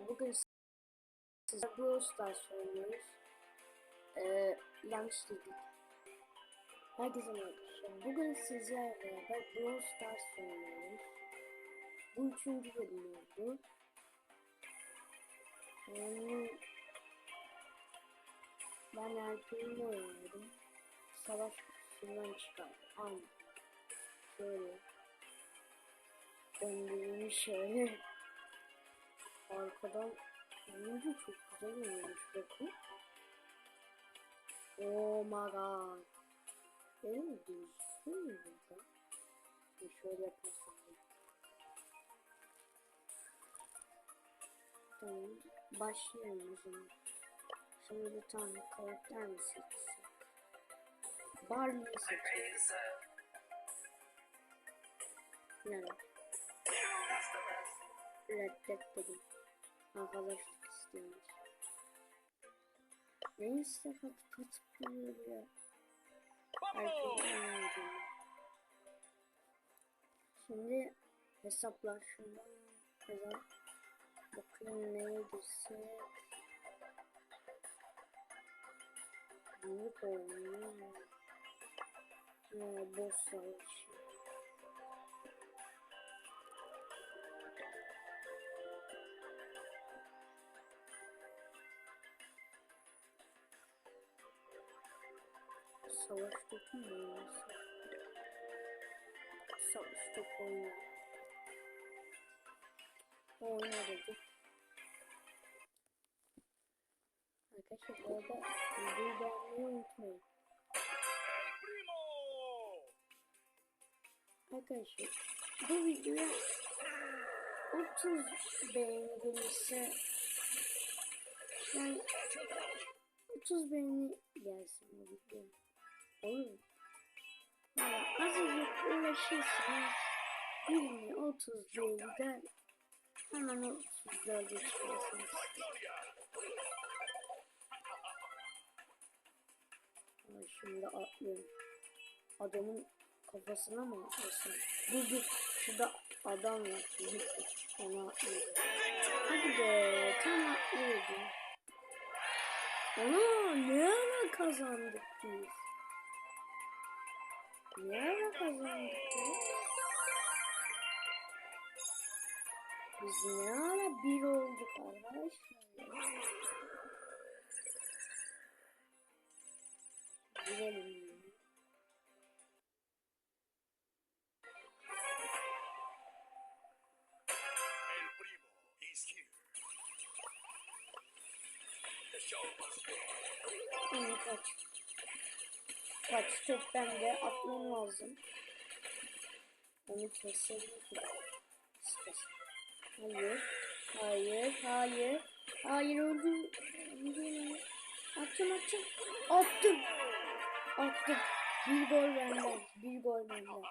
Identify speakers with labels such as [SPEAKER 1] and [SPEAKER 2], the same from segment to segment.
[SPEAKER 1] bugün size Brawl Stars oynuyoruz. Ee, yanlış dedik. Herkese merhaba. Bugün sizlerle beraber Brawl Stars oynuyoruz. Bu üçüncü bölüm oldu. Yani ben Alper'imle oynadım. Savaş kutusundan çıkardım. Aynı. Şöyle. Döndürülmüş şöyle. Arkadan oyuncu çok güzel oynamış bakın. Oh my god. Mi gözüküyor mu burada? Bir şöyle yaparsam. Tamam. Başlayalım o zaman. Şimdi bir tane karakter mi seçsek? Barley'i seçelim. Yani. Reddettim. Arkadaşlık istiyormuş. Neyse katıp katıp duruyor ya. Şimdi hesaplar şundan. Hesap. Bakayım neye girsek. Büyük oynuyor. Ya boss savaşı. Savaş topu mu oynuyorsun? Savaş topu oynuyor. Oyna dedi. Arkadaşlar bu arada videoyu beğenmeyi unutmayın. Arkadaşlar bu videoya 30 beğeni gelirse yani 30 beğeni gelsin bu video. Yani azıcık uğraşırsanız 20 30 beğeniden hemen 30'larda çıkarsınız. Ay şimdi atlıyorum. Adamın kafasına mı atlasın? Dur dur. Şurada adam var. Ona atlıyorum. Hadi be. Tam atlıyordum. Ana ne ara kazandık biz? Ara kazandık biz? Biz ne
[SPEAKER 2] here. The show must go.
[SPEAKER 1] Kaç. Kaç top bende atmam lazım. Onu keselim. Hayır. Hayır. Hayır. Hayır öldüm. Öldüm. Attım attım. Attım. Attım. Bir gol benden. Bir gol benden.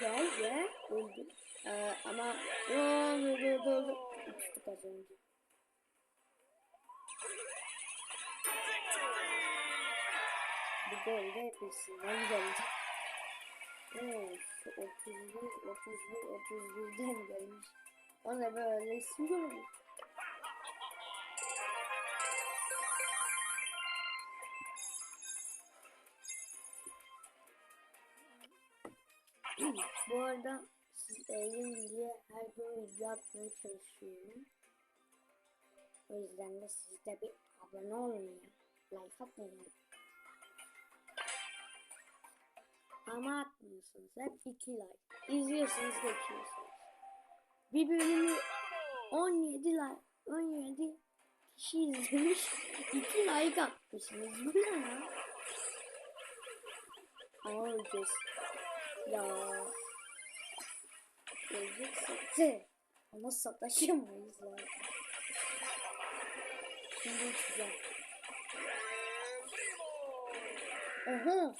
[SPEAKER 1] Gel gel. Öldüm. Ee, ama öldü öldü öldü. Uçtuk az önce. Gol de hepsinden geldi. Evet, şu 31, 31, 31'den gelmiş. O ne böyle isim. Bu arada siz eğlenin diye her gün video atmaya çalışıyorum. O yüzden de siz de bir abone olun ya. Like atmayın. Ama atmıyorsunuz. Hep iki like. İzliyorsunuz geçiyorsunuz. Bir bölümü 17 like 17 kişi izlemiş. 2 like atmışsınız. Bu ne ya? Öleceğiz. Ya. Öleceksek Ama sataşamayız ya. Şimdi uçacağım. Aha.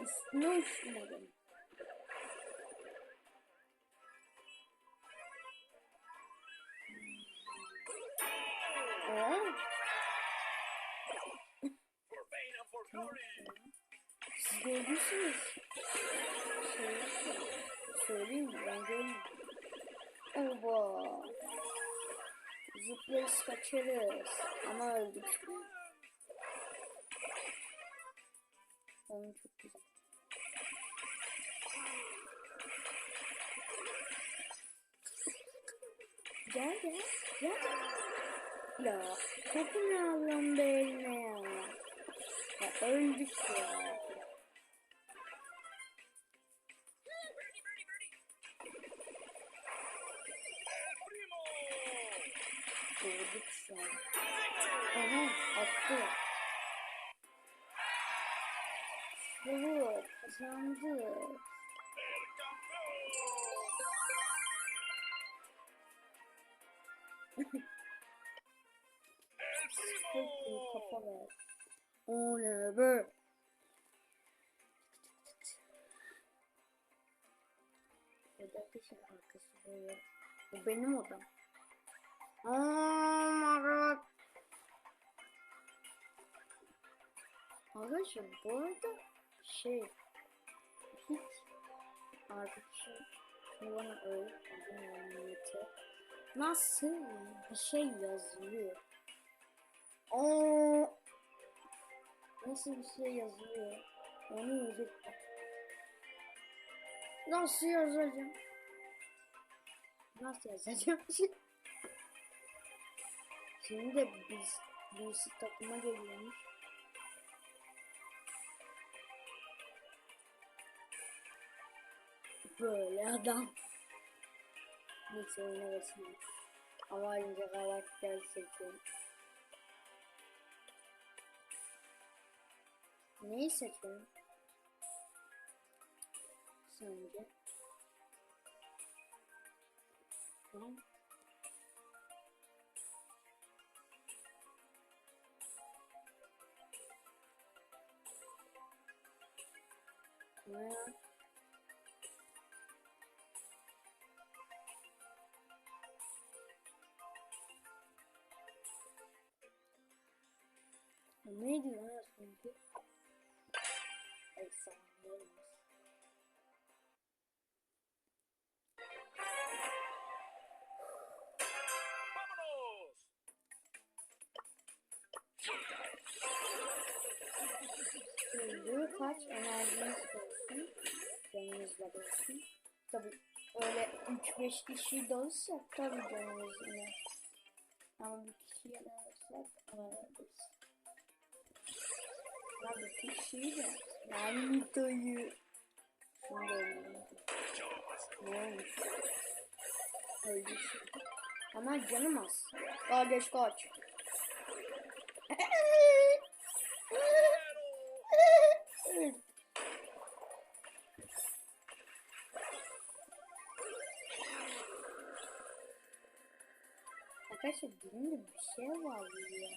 [SPEAKER 1] Üstüne
[SPEAKER 2] for glory.
[SPEAKER 1] siz gördüyseniz şey, söyleyeyim mi? Ben görmedim. Oba. Zıplarız kaçarız. Ama öldük. Oyun çok güzel. Gel gel. Gel. Ya ne alıyorsun be eline ya? Ya öldük ya. Öldük şu an. Aha attı. Evet kazandı.
[SPEAKER 2] El campeón. El
[SPEAKER 1] Çok iyi
[SPEAKER 2] primo.
[SPEAKER 1] kafa ver. O ne be? Burada kışın arkası böyle. Bu benim odam. Oh my god. Arkadaşlar bu arada şey hiç arkadaşım bana öğretmedi nasıl bir şey yazılıyor. Oo, nasıl bir şey yazılıyor? Onu öğretme. Nasıl yazacağım? Nasıl yazacağım? Şimdi biz birisi takıma geliyormuş. Böyle adam. Neyse oyuna basayım. Ama önce karakter seçeyim. Neyi seçiyorum? Sence? Tamam. Ne? Neydi lan az önce? Efsaneymiş.
[SPEAKER 2] ¡Vámonos!
[SPEAKER 1] Şimdi kaç enerjiniz olsun? Canınız da olsun. Tabi öyle 3-5 kişi de olsa tabi canınız yine. Ama bir kişiye de olsak alırız. Bir kişiyi de ben doyu. Şunu da öldüreyim. Ne olmuş? Öldü şimdi. Ama canım az. Kardeş kaç. Arkadaşlar dilimde bir şey var ya.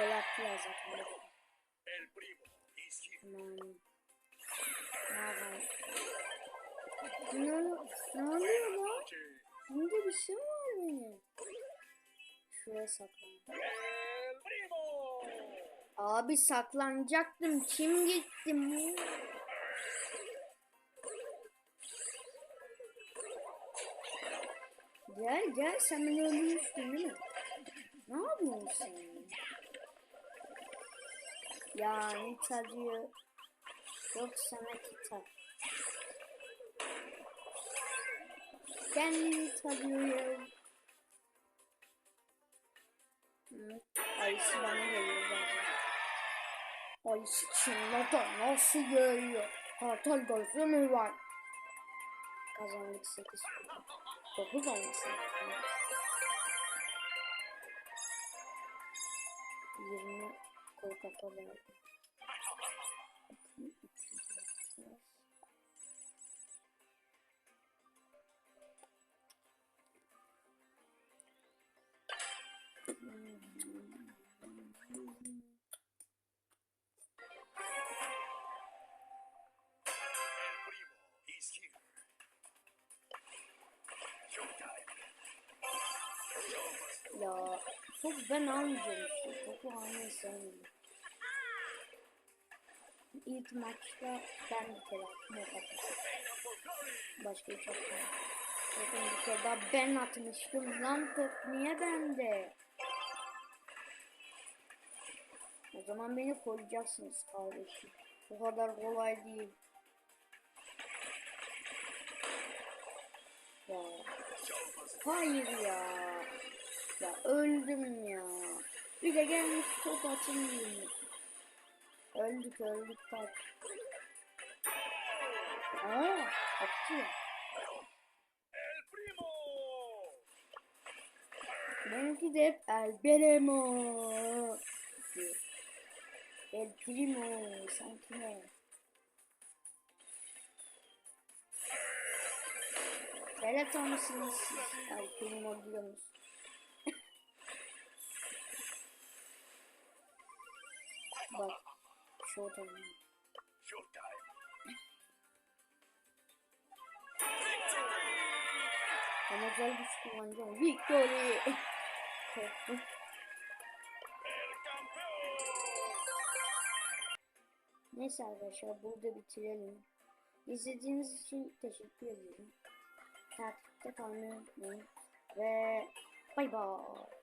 [SPEAKER 1] Gol attılar zaten. Aman. Nereden? Ne, ne oluyor lan? Bunda bir şey var benim. Şuraya saklan. Abi saklanacaktım. Kim gitti? Gel gel sen beni öldürmüştün değil mi? Ne yapıyorsun sen? Yani tadıyor. Yok sana kitap. Kendini tadıyor. Hı, Ayısı bana geliyor bazen. Ayısı çınlata nasıl geliyor? Kartal gözü mü var? Kazandık 8 kupa. 9 olması lazım. 20
[SPEAKER 2] 我感觉没
[SPEAKER 1] 有 Topu ben almayacağım işte. Topu almayı sevmiyorum. ilk maçta ben bir kere kadar. Başka hiç atmadım. Bakın bir kere daha ben atmıştım. Lan top niye bende? O zaman beni koruyacaksınız kardeşim. Bu kadar kolay değil. Hayır ya. Ya öldüm ya. Bir de gelmiş top atılmıyor. Öldük öldük kaç. Aa, attı.
[SPEAKER 2] Primo.
[SPEAKER 1] Benimki de hep El Beremo. El Primo sanki ne? Kerata mısınız siz? El Primo diyorsunuz. Bak. Showtime.
[SPEAKER 2] Showtime.
[SPEAKER 1] Ben özel güç kullanacağım. Victory. Korktum. Neyse arkadaşlar burada bitirelim. İzlediğiniz için teşekkür ederim. Takipte kalmayı unutmayın. Ve bay bay.